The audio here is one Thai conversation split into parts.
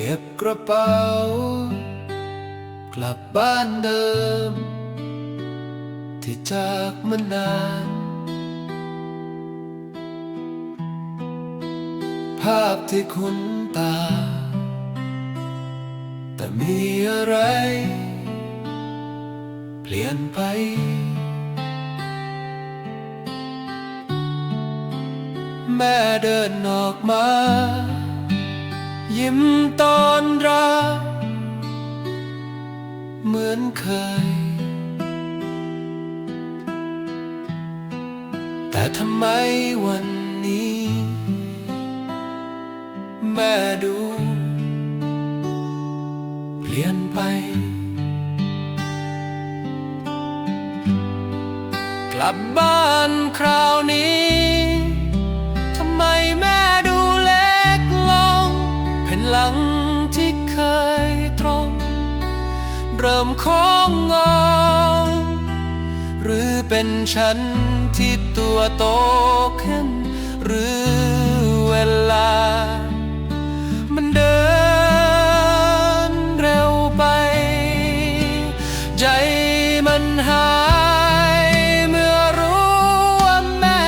ก็บกระเป๋า กลับบ้านเดิม ที่จากมานาน ภาพที่คุ้นตา แต่มีอะไร เปลี่ยนไป แม่เดินออกมา ยิ้มตอนรับเหมือนเคย แต่ทำไมวันนี้ แม่ดู เปลี่ยนไป กลับบ้านคราวนี้ เริ่มโค้งงอหรือเป็นฉันที่ตัวโตขึ้น หรือเวลา มันเดินเร็วไป ใจมันหายเมื่อรู้ว่าแม่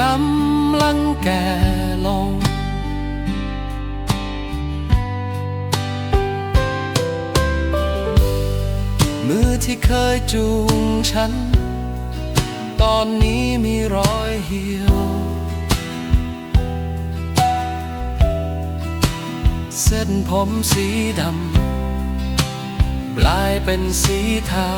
กำลังแก่ลง ที่เคยจูงฉัน ตอนนี้มีรอยเหี่ยว เส้นผมสีดำกลายเป็นสีเทา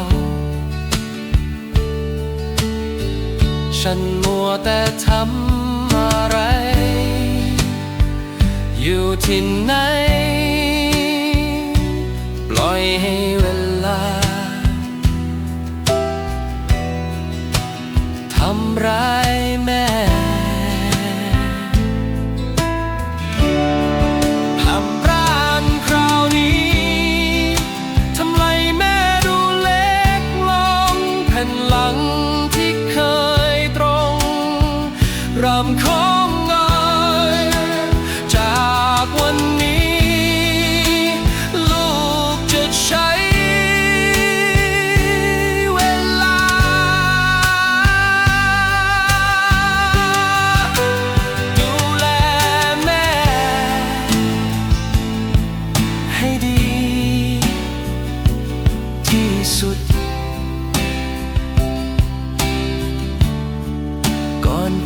ฉันมัวแต่ทำอะไร อยู่ที่ไหน ปล่อยให้ รำของเงยจากวันนี้ ลูกจะใช้เวลา ดูแลแม่ ให้ดี ที่สุด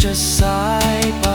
just side